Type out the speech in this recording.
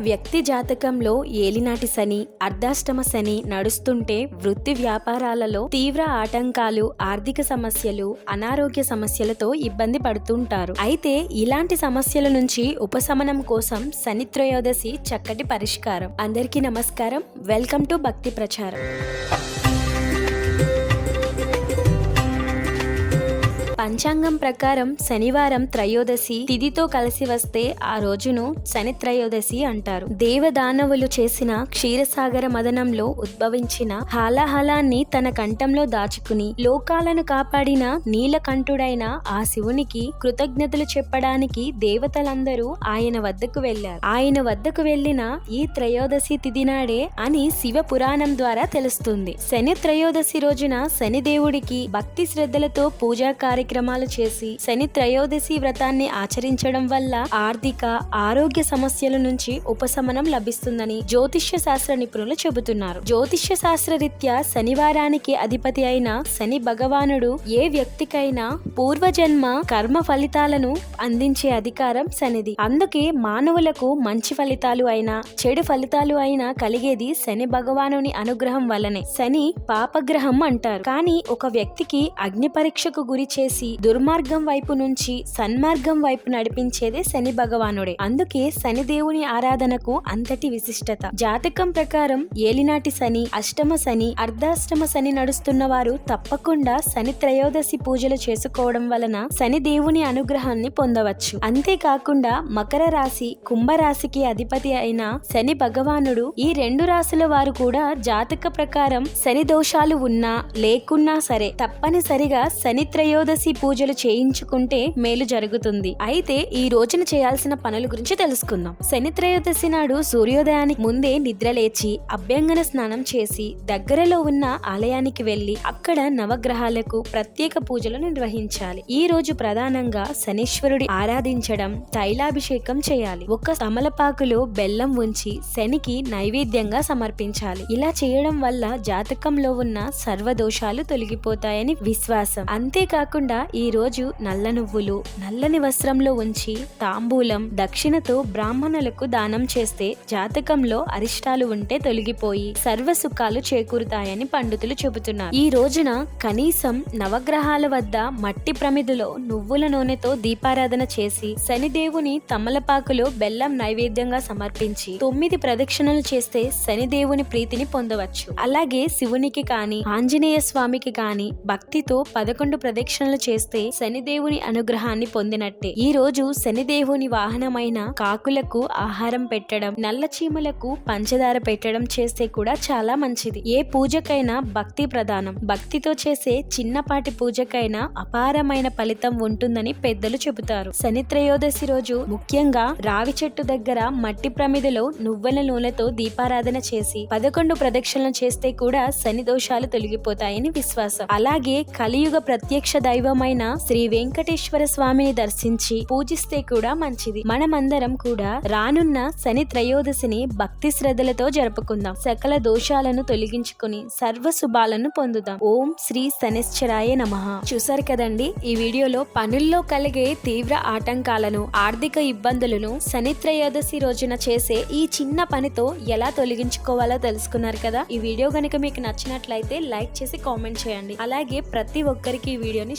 వ్యక్తి జాతకంలో ఏలినాటి శని అర్ధాష్టమ శని నడుస్తుంటే వృత్తి వ్యాపారాలలో తీవ్ర ఆటంకాలు ఆర్థిక సమస్యలు అనారోగ్య సమస్యలతో ఇబ్బంది పడుతుంటారు. అయితే ఇలాంటి సమస్యల నుంచి ఉపశమనం కోసం శని త్రయోదశి చక్కటి పరిష్కారం. అందరికీ నమస్కారం. వెల్కమ్ టు భక్తి ప్రచారం. పంచాంగం ప్రకారం శనివారం త్రయోదశి తిథితో కలిసి వస్తే ఆ రోజును శని త్రయోదశి అంటారు. దేవదానవులు చేసిన క్షీరసాగర మదనంలో ఉద్భవించిన హాలాహలాన్ని తన కంఠంలో దాచుకుని లోకాలను కాపాడిన నీలకంఠుడైన ఆ శివునికి కృతజ్ఞతలు చెప్పడానికి దేవతలందరూ ఆయన వద్దకు వెళ్ళారు ఆయన వద్దకు వెళ్ళిన ఈ త్రయోదశి తిథి నాడే అని శివ పురాణం ద్వారా తెలుస్తుంది. శని త్రయోదశి రోజున శనిదేవుడికి భక్తి శ్రద్ధలతో పూజా కార్యక్రమం కార్యక్రమాలు చేసి శని త్రయోదశి వ్రతాన్ని ఆచరించడం వల్ల ఆర్థిక ఆరోగ్య సమస్యల నుంచి ఉపశమనం లభిస్తుందని జ్యోతిష్య శాస్త్ర నిపుణులు చెబుతున్నారు. జ్యోతిష్య శాస్త్ర రీత్యా శనివారానికి అధిపతి అయిన శని భగవానుడు ఏ వ్యక్తికైనా పూర్వజన్మ కర్మ ఫలితాలను అందించే అధికారం శనిది. అందుకే మానవులకు మంచి ఫలితాలు అయినా చెడు ఫలితాలు అయినా కలిగేది శని భగవానుని అనుగ్రహం వల్లనే. శని పాపగ్రహం అంటారు. కానీ ఒక వ్యక్తికి అగ్ని పరీక్షకు గురి చేసి దుర్మార్గం వైపు నుంచి సన్మార్గం వైపు నడిపించేదే శని భగవానుడే. అందుకే శని దేవుని ఆరాధనకు అంతటి విశిష్టత. జాతకం ప్రకారం ఏలినాటి శని అష్టమ శని అర్ధాష్టమ శని నడుస్తున్న వారు తప్పకుండా శని త్రయోదశి పూజలు చేసుకోవడం వలన శని దేవుని అనుగ్రహాన్ని పొందవచ్చు. అంతేకాకుండా మకర రాశి కుంభరాశికి అధిపతి అయిన శని భగవానుడు ఈ రెండు రాశుల వారు కూడా జాతక ప్రకారం శని దోషాలు ఉన్నా లేకున్నా సరే తప్పనిసరిగా శని త్రయోదశి పూజలు చేయించుకుంటే మేలు జరుగుతుంది. అయితే ఈ రోజున చేయాల్సిన పనుల గురించి తెలుసుకుందాం. శని త్రయోదశి నాడు సూర్యోదయానికి ముందే నిద్ర లేచి అభ్యంగన స్నానం చేసి దగ్గరలో ఉన్న ఆలయానికి వెళ్ళి అక్కడ నవగ్రహాలకు ప్రత్యేక పూజలు నిర్వహించాలి. ఈ రోజు ప్రధానంగా శనీశ్వరుడి ఆరాధించడం తైలాభిషేకం చేయాలి. ఒక తమలపాకులో బెల్లం ఉంచి శనికి నైవేద్యంగా సమర్పించాలి. ఇలా చేయడం వల్ల జాతకంలో ఉన్న సర్వదోషాలు తొలగిపోతాయని విశ్వాసం. అంతేకాకుండా ఈ రోజు నల్ల నువ్వులు నల్లని వస్త్రంలో ఉంచి తాంబూలం దక్షిణతో బ్రాహ్మణులకు దానం చేస్తే జాతకంలో అరిష్టాలు ఉంటే తొలగిపోయి సర్వ సుఖాలు చేకూరుతాయని పండితులు చెబుతున్నారు. ఈ రోజున కనీసం నవగ్రహాల వద్ద మట్టి ప్రమిదిలో నువ్వుల నూనెతో దీపారాధన చేసి శనిదేవుని తమలపాకులో బెల్లం నైవేద్యంగా సమర్పించి తొమ్మిది ప్రదక్షిణలు చేస్తే శనిదేవుని ప్రీతిని పొందవచ్చు. అలాగే శివునికి కాని ఆంజనేయ స్వామికి కాని భక్తితో పదకొండు ప్రదక్షిణలు చేస్తే శనిదేవుని అనుగ్రహాన్ని పొందినట్టే. ఈ రోజు శనిదేవుని వాహనమైన కాకులకు ఆహారం పెట్టడం నల్ల చీమలకు పంచదార పెట్టడం చేస్తే కూడా చాలా మంచిది. ఏ పూజకైనా భక్తి ప్రధానం. భక్తితో చేసే చిన్నపాటి పూజకైనా అపారమైన ఫలితం ఉంటుందని పెద్దలు చెబుతారు. శని త్రయోదశి రోజు ముఖ్యంగా రావి చెట్టు దగ్గర మట్టి ప్రమిదలో నువ్వుల నూనెతో దీపారాధన చేసి పదకొండు ప్రదక్షిణలు చేస్తే కూడా శని దోషాలు తొలగిపోతాయని విశ్వాసం. అలాగే కలియుగ ప్రత్యక్ష దైవం దైవమైన శ్రీ వెంకటేశ్వర స్వామిని దర్శించి పూజిస్తే కూడా మంచిది. మనమందరం కూడా రానున్న శని త్రయోదశిని భక్తి శ్రద్ధలతో జరుపుకుందాం. సకల దోషాలను తొలగించుకుని సర్వ శుభాలను పొందుదాం. ఓం శ్రీ శనిశ్చరాయ నమః. చూసారు కదండి? ఈ వీడియోలో పనుల్లో కలిగే తీవ్ర ఆటంకాలను ఆర్థిక ఇబ్బందులను శని త్రయోదశి రోజున చేసే ఈ చిన్న పనితో ఎలా తొలగించుకోవాలో తెలుసుకున్నారు కదా? ఈ వీడియో కనుక మీకు నచ్చినట్లయితే లైక్ చేసి కామెంట్ చేయండి. అలాగే ప్రతి ఒక్కరికి ఈ వీడియోని